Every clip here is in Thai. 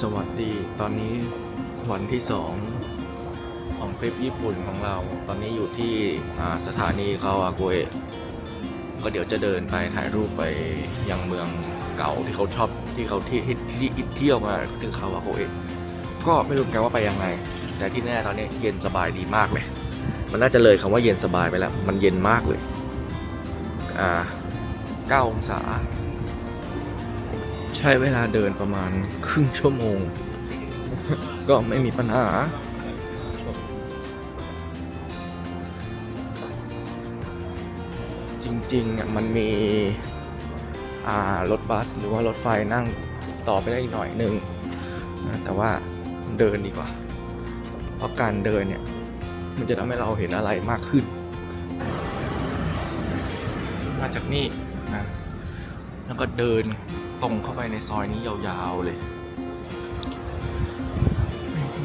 สวัสดีตอนนี้วันที่สองของทริปญี่ปุ่นของเรา ตอนนี้อยู่ที่สถานีคาวาโกเอะก็เดี๋ยวจะเดินไปถ่ายรูปไปยังเมืองเก่าที่เขาชอบที่เขาที่ที่ที่เที่ยวมาคือคาวาโกเอะก็ไม่รู้เหมือนกันว่าไปยังไง แต่ที่แน่ตอนนี้เย็นสบายดีมากเลย มันน่าจะเลยคำว่าเย็นสบายไปแล้ว มันเย็นมากเลยอ่า9องศา ใช้เวลาเดินประมาณครึ่งชั่วโมง ก็ไม่มีปัญหาจริงๆอะมันมีรถบัสหรือว่ารถไฟนั่งต่อไปได้อีกหน่อยหนึ่งแต่ว่าเดินดีกว่า เพราะการเดินเนี่ย มันจะทำให้เราเห็นอะไรมากขึ้น มาจากนี่นะแล้วก็เดิน ตรงเข้าไปในซอยนี้ยาวๆเลย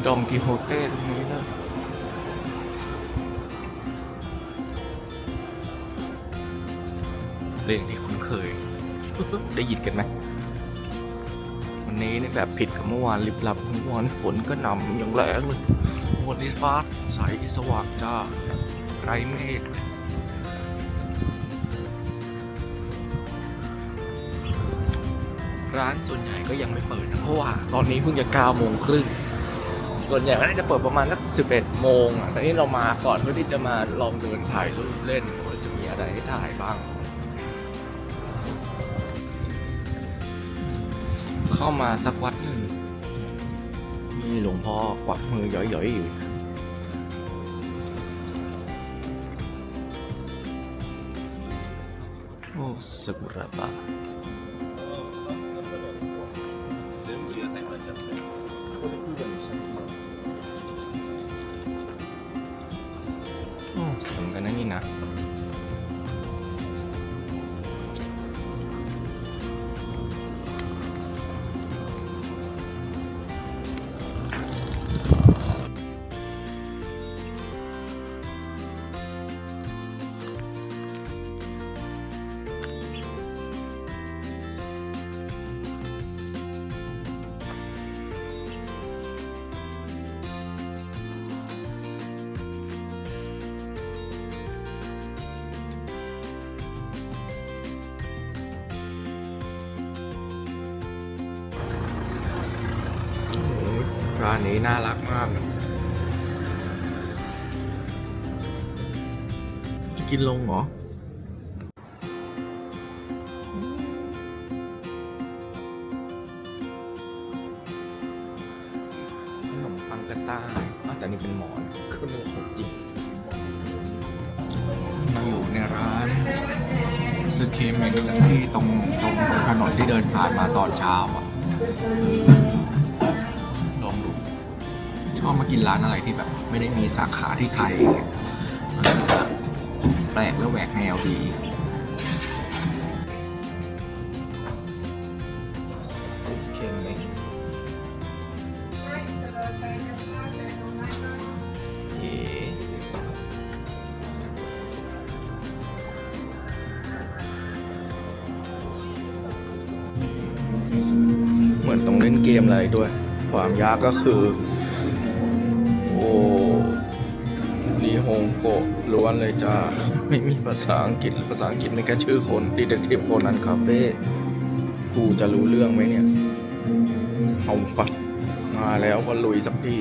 ดองกิโฮเต้ตรงนี้เลยเพลงที่คุ้นเคย ได้ยินกันไหมวันนี้นี่แบบผิดกับเมื่อวานลิบลับเมื่อวานฝนก็นำอย่างแรงเลยวันนี้ฟ้าใสสว่างจ้าไรเมฆ ร้านส่วนใหญ่ก็ยังไม่เปิดนะเพราะว่าตอนนี้เพิ่งจะ9โมงครึ่งส่วนใหญ่ก็น่าจะเปิดประมาณสัก11โมงอะแต่นี่เรามาก่อนเพื่อที่จะมาลองเดินถ่ายรูปเล่นว่าจะมีอะไรให้ถ่ายบ้าง เข้ามาสักวัดหนึ่งมีหลวงพ่อกวักมือหย่อยๆอยู่โอ้สกุระบะ ร้านนี้น่ารักมาก จะกินลงเหรอขนมปังกระต่ายอ้าแต่นี่เป็นหมอนคือเนื้อของจริงมาอยู่ในร้านซึเคเมงที่ตรงตรงถนนที่เดินผ่านมาตอนเช้าอะ ชอบมากินร้านอะไรที่แบบ ไม่ได้มีสาขาที่ไทยมันจะแปลกและแหวกแนวดีโอเคไหมเอ๋เหมือนต้องเล่นเกมอะไรด้วย ความยากก็คือ โอ้ลีฮงโกะล้วนเลยจ้า ไม่มีภาษาอังกฤษ ภาษาอังกฤษไม่แค่ชื่อคนดีเด็กทีโคนันคาเฟ่กูจะรู้เรื่องไหมเนี่ย เอาปะมาแล้วก็ลุยสักที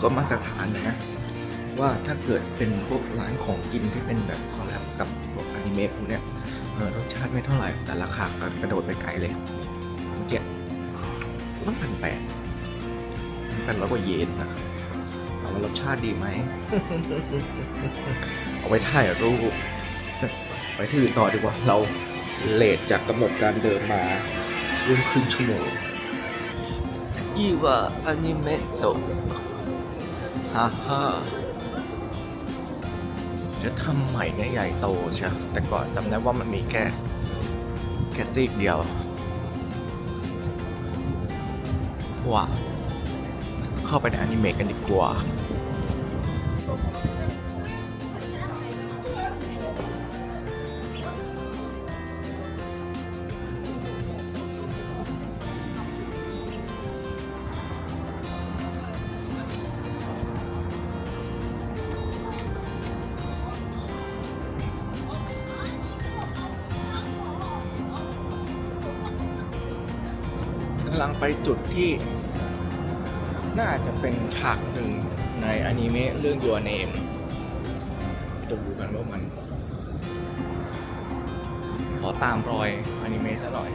ก็มาตรฐานนะ ว่าถ้าเกิดเป็นพวกร้านของกินที่เป็นแบบคอลแลบกับพวกอนิเมะพวกเนี้ยเออรสชาติไม่เท่าไหร่ แต่ราคาก็กระโดดไปไกลเลยเมื่อกี้ต้องพันแปดเป็นร้อยกว่าเยนนะถามว่ารสชาติดีไหม เอาไว้ถ่ายรูป ไปที่อื่นต่อดีกว่า เราเลทจากกำหนดการเดินมาร่วมครึ่งชั่วโมง กีว่าอนิเมะโตฮ่าฮ่าจะทำใหม่เนี่ยใหญ่โตใช่แต่ก่อนจำได้ว่ามันมีแค่แค่ซีกเดียวว้าเข้าไปในอนิเมะกันดีกว่า ลังไปจุดที่ น่าจะเป็นฉากหนึ่งในอนิเมะเรื่อง Your Name ดูกันว่ามัน ขอตามรอยอนิเมะซะหน่อย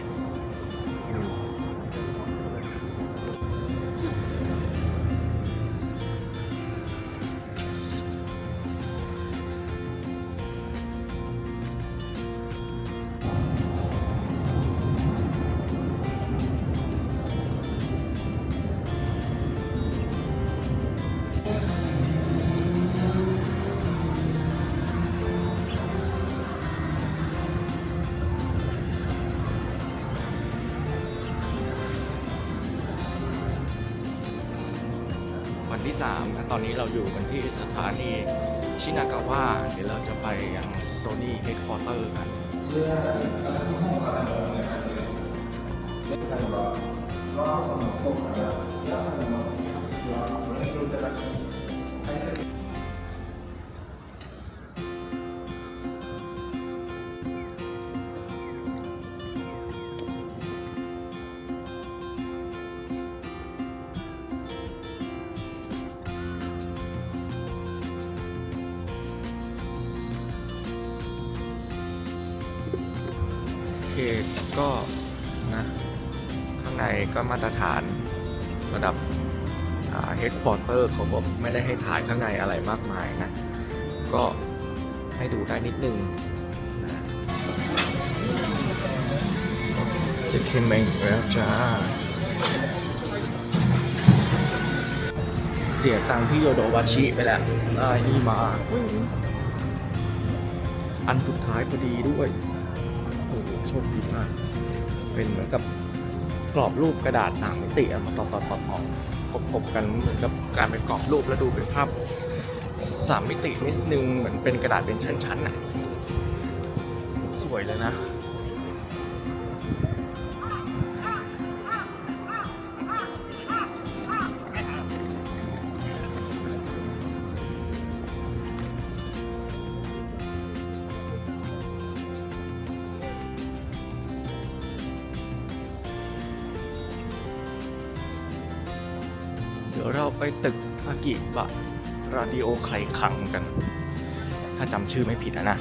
ที่3ามตอนนี้เราอยู่กันที่สถานีชินากาวะเดี๋ยวเราจะไปยังโซนี่เฮดคอร์เตอร์กัน ก็นะข้างในก็มาตรฐานระดับเฮดค q อร์เตอร์เขาบอกไม่ได้ให้ถ่ายข้างในอะไรมากมายนะ ก็ให้ดูได้นิดนึงนะสิเคเมงแล้วจ้า เสียตังที่โยโดวาชิไปแล้วได้นี่มา อันสุดท้ายพอดีด้วย โชคดีมาก เป็นเหมือนกับกรอบรูปกระดาษสามมิติเอามาต่อต่อต่อต่อพบกันเหมือนกับการเป็นกรอบรูปแล้วดูเป็นภาพสามมิตินิดนึงเหมือนเป็นกระดาษเป็นชั้นๆน่ะสวยเลยนะ เราไปตึกอากิบะราดิโอไข่ขังกัน ถ้าจำชื่อไม่ผิดอะนะ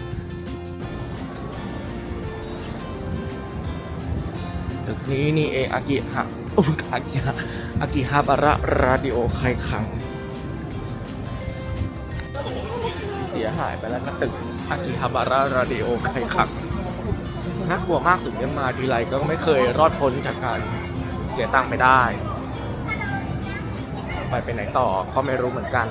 ตึกนี้นี่เองอากิฮะอุ๊ยอากิฮะอากิฮาบาระราดิโอไข่ขัง เสียหายไปแล้วนะตึกอากิฮาบาระราดิโอไข่ขังน่ากลัวมากถึงกันมาทีไรก็ไม่เคยรอดพ้นจากการเสียตังค์ไม่ได้ ไปไปไหนต่อก็ไม่รู้เหมือนกัน